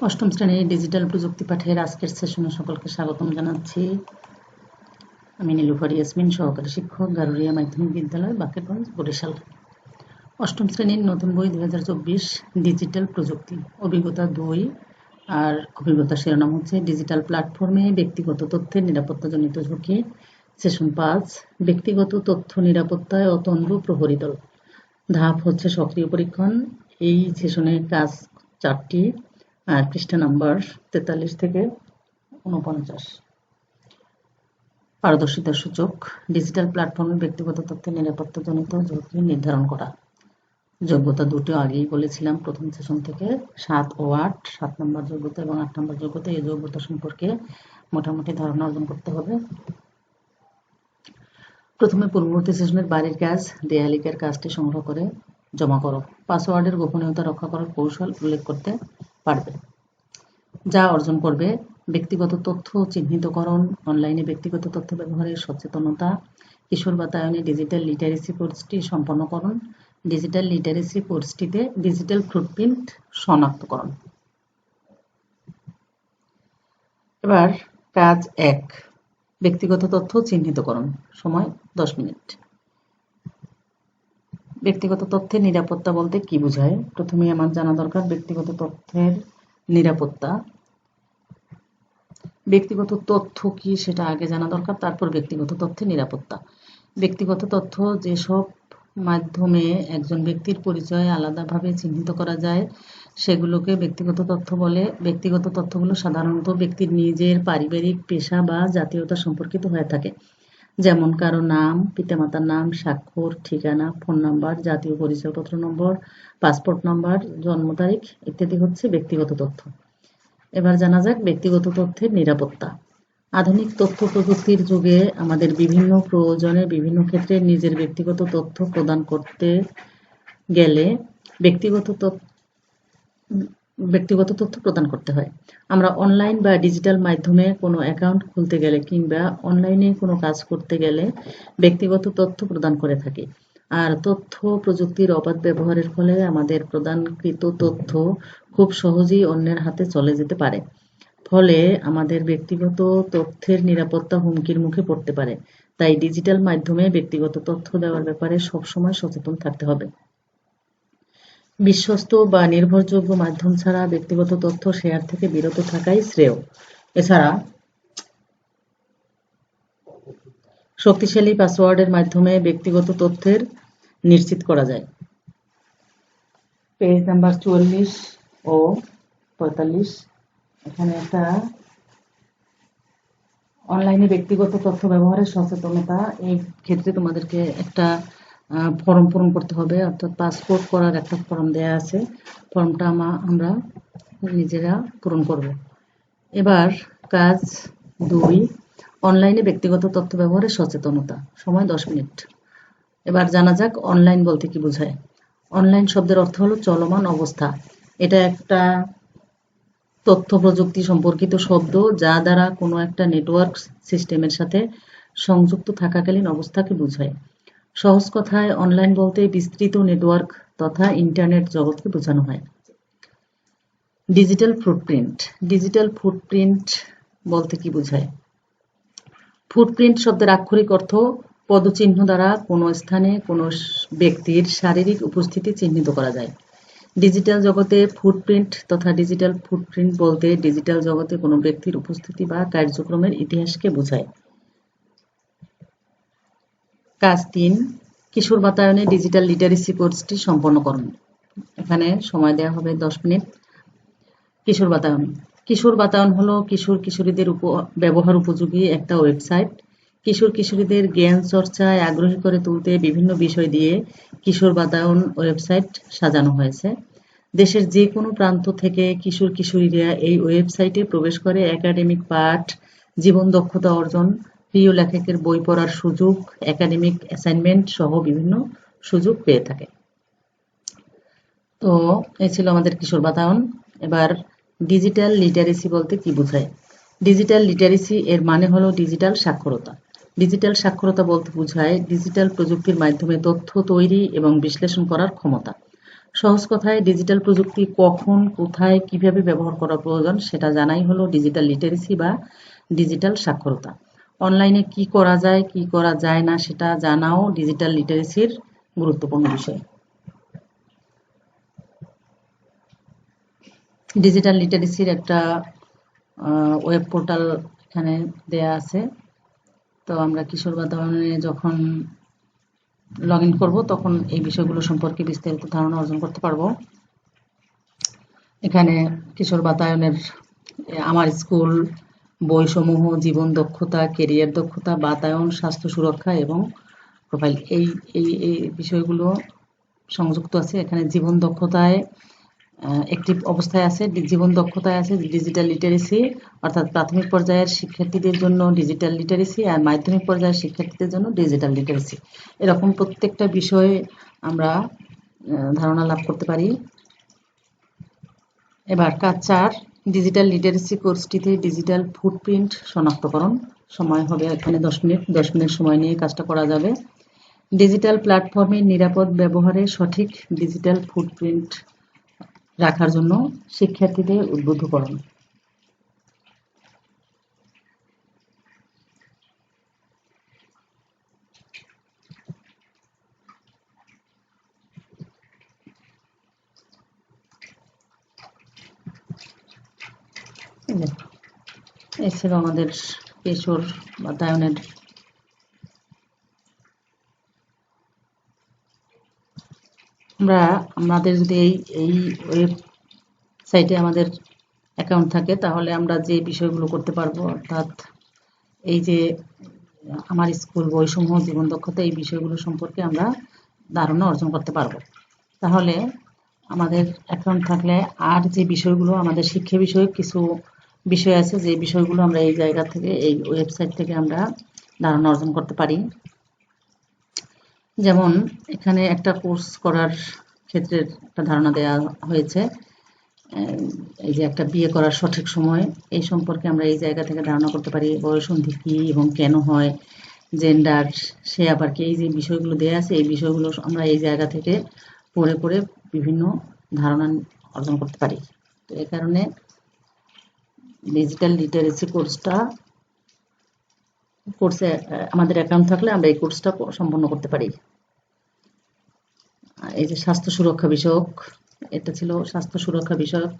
অষ্টম শ্রেণির ডিজিটাল প্রযুক্তি পাঠের আজকের সেশনে সকলকে স্বাগতম জানাচ্ছি। আমি নীলুফার ইয়াসমিন, সহকারী শিক্ষক, গারুরিয়া মাধ্যমিক বিদ্যালয়, বাকেরগঞ্জ, বরিশাল। অষ্টম শ্রেণির নতুন বই দু হাজার চব্বিশ, ডিজিটাল প্রযুক্তি, অভিজ্ঞতা দুই। আর অভিজ্ঞতা শিরোনাম হচ্ছে, ডিজিটাল প্ল্যাটফর্মে ব্যক্তিগত তথ্যের নিরাপত্তাজনিত ঝুঁকি। সেশন পাঁচ, ব্যক্তিগত তথ্য নিরাপত্তায় অতন্দ্র প্রহরী দল। ধাপ হচ্ছে সক্রিয় পরীক্ষণ। এই সেশনের কাজ চারটি। পৃষ্ঠা নাম্বার তেতাল্লিশ থেকে উনপঞ্চাশ পারদর্শিতার সূচক ডিজিটাল প্ল্যাটফর্মে ব্যক্তিগত তথ্যের নিরাপত্তাজনিত ঝুঁকি নির্ধারণ করা। যোগ্যতা দুটো আগেই বলেছিলাম, প্রথম সেশন থেকে সাত ও আট, সাত নম্বর যোগ্যতা এবং আট নম্বর যোগ্যতা, এই যোগ্যতা সম্পর্কে মোটামুটি ধারণা অর্জন করতে হবে। প্রথমে পূর্ববর্তী সেশনের বাড়ির কাজ, দেয়ালিকার কাজটি সংগ্রহ করে জমা করো। পাসওয়ার্ডের গোপনীয়তা রক্ষা করার কৌশল উল্লেখ করতে পারবে। যা অর্জন করবে ব্যক্তিগত তথ্য চিহ্নিতকরণ, অনলাইনে ব্যক্তিগত তথ্য ব্যবহারের সচেতনতা, কিশোর বাতায়নে ডিজিটাল লিটারেসি কোর্সটি সম্পন্নকরণ ডিজিটাল লিটারেসি কোর্সটিতে ডিজিটাল ফুটপ্রিন্ট শনাক্তকরণ। এবার কাজ এক, ব্যক্তিগত তথ্য চিহ্নিতকরণ। সময় দশ মিনিট। ব্যক্তিগত তথ্যের নিরাপত্তা বলতে কি বোঝায়? প্রথমে আমার জানা দরকার ব্যক্তিগত তথ্যের নিরাপত্তা। ব্যক্তিগত তথ্য কি সেটা আগে জানা দরকার, তারপর ব্যক্তিগত তথ্যের নিরাপত্তা। ব্যক্তিগত তথ্য যেসব মাধ্যমে একজন ব্যক্তির পরিচয় আলাদাভাবে চিহ্নিত করা যায়, সেগুলোকে ব্যক্তিগত তথ্য বলে। ব্যক্তিগত তথ্যগুলো সাধারণত ব্যক্তির নিজের পারিবারিক পেশা বা জাতীয়তা সম্পর্কিত হয়ে থাকে। যেমন কারও নাম, পিতামাতার নাম, স্বাক্ষর, ঠিকানা, ফোন নাম্বার, জাতীয় পরিচয়পত্র নম্বর, পাসপোর্ট নম্বর, জন্ম তারিখ ইত্যাদি হচ্ছে ব্যক্তিগত তথ্য। এবার জানা যাক ব্যক্তিগত তথ্যের নিরাপত্তা। আধুনিক তথ্য প্রযুক্তির যুগে আমাদের বিভিন্ন প্রয়োজনে বিভিন্ন ক্ষেত্রে নিজের ব্যক্তিগত তথ্য প্রদান করতে গেলে ব্যক্তিগত ব্যক্তিগত তথ্য প্রদান করতে হয়। আমরা অনলাইন বা ডিজিটাল মাধ্যমে কোনো অ্যাকাউন্ট খুলতে গেলে কিংবা অনলাইনে কোনো কাজ করতে গেলে ব্যক্তিগত তথ্য প্রদান করে থাকি। আর তথ্য প্রযুক্তির অবাধ ব্যবহারের ফলে আমাদের প্রদানকৃত তথ্য খুব সহজেই অন্যের হাতে চলে যেতে পারে। ফলে আমাদের ব্যক্তিগত তথ্যের নিরাপত্তা হুমকির মুখে পড়তে পারে। তাই ডিজিটাল মাধ্যমে ব্যক্তিগত তথ্য দেওয়ার ব্যাপারে সবসময় সচেতন থাকতে হবে। বিশ্বস্ত বা নির্ভরযোগ্য মাধ্যম ছাড়া ব্যক্তিগত তথ্য শেয়ার থেকে বিরত থাকাই শ্রেয়। এছাড়া, শক্তিশালী পাসওয়ার্ডের মাধ্যমে ব্যক্তিগত তথ্যের নিশ্চিত করা যায়। পেজ নাম্বার চুয়াল্লিশ ও পঁয়তাল্লিশ। এখানে একটা অনলাইনে ব্যক্তিগত তথ্য ব্যবহারের সচেতনতা, এই ক্ষেত্রে তোমাদেরকে একটা ফর্ম পূরণ করতে হবে। অর্থাৎ পাসপোর্ট করার একটা ফর্ম দেয়া আছে। ফর্মটা আমরা নিজেরা পূরণ করব। এবার কাজ দুই অনলাইনে ব্যক্তিগত তথ্য ব্যবহারের সচেতনতা। সময় দশ মিনিট। এবার জানা যাক অনলাইন বলতে কি বোঝায়। অনলাইন শব্দের অর্থ হলো চলমান অবস্থা। এটা একটা তথ্য প্রযুক্তি সম্পর্কিত শব্দ, যা দ্বারা কোনো একটা নেটওয়ার্ক সিস্টেমের সাথে সংযুক্ত থাকাকালীন অবস্থাকে বোঝায়। সহজ কথায় অনলাইন বলতে বিস্তৃত নেটওয়ার্ক তথা ইন্টারনেট জগৎকে বোঝানো হয়। Digital footprint. ডিজিটাল ফুটপ্রিন্ট বলতে কি বোঝায়? ফুটপ্রিন্ট শব্দের আক্ষরিক অর্থ পদচিহ্ন দ্বারা কোনো স্থানে কোনো ব্যক্তির শারীরিক উপস্থিতি চিহ্নিত করা যায়। ডিজিটাল জগতে ফুটপ্রিন্ট তথা ডিজিটাল ফুটপ্রিন্ট বলতে ডিজিটাল জগতে কোনো ব্যক্তির উপস্থিতি বা কার্যক্রমের ইতিহাসকে বোঝায়। কাজ তিন কিশোর বাতায়নে ডিজিটাল লিটারেসি কোর্সটি সম্পন্ন করুন। এখানে সময় দেওয়া হবে দশ মিনিট। কিশোর বাতায়ন। কিশোর বাতায়ন হলো কিশোর কিশোরীদের উপ ব্যবহার উপযোগী একটা ওয়েবসাইট কিশোর কিশোরীদের জ্ঞান, চর্চায় আগ্রহী করে তুলতে বিভিন্ন বিষয় দিয়ে কিশোর বাতায়ন ওয়েবসাইট সাজানো হয়েছে। দেশের যে কোনো প্রান্ত থেকে কিশোর কিশোরীরা এই ওয়েবসাইটে প্রবেশ করে একাডেমিক পাঠ, জীবন দক্ষতা অর্জন প্রিয় লেখকের বই পড়ার সুযোগ একাডেমিক অ্যাসাইনমেন্ট সহ বিভিন্ন সুযোগ পেয়ে থাকে। তো এই ছিল আমাদের কিশোর বাতায়ন। এবার ডিজিটাল লিটারেসি বলতে কি বোঝায়? ডিজিটাল লিটারেসি এর মানে হলো ডিজিটাল সাক্ষরতা। ডিজিটাল সাক্ষরতা বলতে বোঝায় ডিজিটাল প্রযুক্তির মাধ্যমে তথ্য তৈরি এবং বিশ্লেষণ করার ক্ষমতা। সহজ কথায় ডিজিটাল প্রযুক্তি কখন, কোথায়, কীভাবে ব্যবহার করা প্রয়োজন সেটা জানাই হলো ডিজিটাল লিটারেসি বা ডিজিটাল সাক্ষরতা। অনলাইনে কি করা যায়, কি করা যায় না সেটা জানাও ডিজিটাল লিটারেসির গুরুত্বপূর্ণ বিষয়। ডিজিটাল লিটারেসির একটা ওয়েব পোর্টাল এখানে দেয়া আছে। তো আমরা কিশোর বাতাবরণে যখন লগ ইন করব, তখন এই বিষয়গুলো সম্পর্কে বিস্তারিত ধারণা অর্জন করতে পারব। এখানে কিশোর বাতায়নের আমার স্কুল বইসমূহ, জীবন দক্ষতা কেরিয়ার দক্ষতা, বাতায়ন, স্বাস্থ্য সুরক্ষা এবং প্রোফাইল এই এই এই বিষয়গুলো সংযুক্ত আছে। এখানে জীবন দক্ষতায় একটি অবস্থায় আছে। জীবন দক্ষতায় আছে ডিজিটাল লিটারেসি অর্থাৎ প্রাথমিক পর্যায়ের শিক্ষার্থীদের জন্য ডিজিটাল লিটারেসি আর মাধ্যমিক পর্যায়ের শিক্ষার্থীদের জন্য ডিজিটাল লিটারেসি এরকম প্রত্যেকটা বিষয়ে আমরা ধারণা লাভ করতে পারি। এবার কাজ চার। ডিজিটাল লিটারেসি কোর্সটিতে ডিজিটাল ফুটপ্রিন্ট শনাক্তকরণ। সময় হবে এখানে দশ মিনিট। দশ মিনিট সময় নিয়ে কাজটা করা যাবে। ডিজিটাল প্ল্যাটফর্মের নিরাপদ ব্যবহারে সঠিক ডিজিটাল ফুটপ্রিন্ট রাখার জন্য শিক্ষার্থীদের উদ্বুদ্ধকরণ। এই আমাদের কিশোর বাতায়নের আমরা, আমাদের যদি এই এই ওয়েবসাইটে আমাদের অ্যাকাউন্ট থাকে, তাহলে আমরা যে বিষয়গুলো করতে পারব, অর্থাৎ এই যে আমার স্কুল বইসমূহ জীবন দক্ষতা, এই বিষয়গুলো সম্পর্কে আমরা ধারণা অর্জন করতে পারব। তাহলে আমাদের অ্যাকাউন্ট থাকলে আর যে বিষয়গুলো, আমাদের শিক্ষা বিষয়ক কিছু বিষয় আছে যে বিষয়গুলো আমরা এই জায়গা থেকে, এই ওয়েবসাইট থেকে আমরা ধারণা অর্জন করতে পারি। যেমন এখানে একটা কোর্স করার ক্ষেত্রে একটা ধারণা দেওয়া হয়েছে এই যে একটা বিয়ে করার সঠিক সময়, এই সম্পর্কে আমরা এই জায়গা থেকে ধারণা করতে পারি বয়সন্ধি কী এবং কেন হয় জেন্ডার সে আবার কি, এই যে বিষয়গুলো দেওয়া আছে, এই বিষয়গুলো আমরা এই জায়গা থেকে পড়ে পড়ে বিভিন্ন ধারণা অর্জন করতে পারি। তো এই কারণে ডিজিটাল লিটারেসি কোর্সটা কোর্সে আমাদের অ্যাকাউন্ট থাকলে আমরা এই কোর্সটা সম্পন্ন করতে পারি। এই যে স্বাস্থ্য সুরক্ষা বিষয়ক, এটা ছিল স্বাস্থ্য সুরক্ষা বিষয়ক।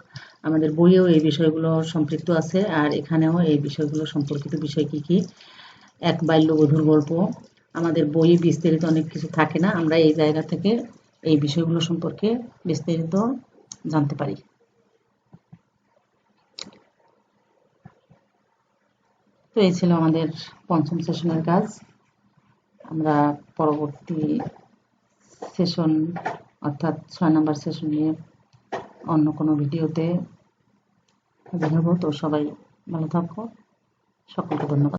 আমাদের বইয়েও এই বিষয়গুলো সম্পৃক্ত আছে, আর এখানেও এই বিষয়গুলো সম্পর্কিত বিষয় কি কি? এক বাল্যবধূর গল্প। আমাদের বইয়ে বিস্তারিত অনেক কিছু থাকে না, আমরা এই জায়গা থেকে এই বিষয়গুলো সম্পর্কে বিস্তারিত জানতে পারি। তো এই ছিল আমাদের পঞ্চম সেশনের কাজ। আমরা পরবর্তী সেশন অর্থাৎ ছয় নম্বর সেশন নিয়ে অন্য কোনো ভিডিওতে হাজির হব। তো সবাই ভালো থাকো। সকলকে ধন্যবাদ।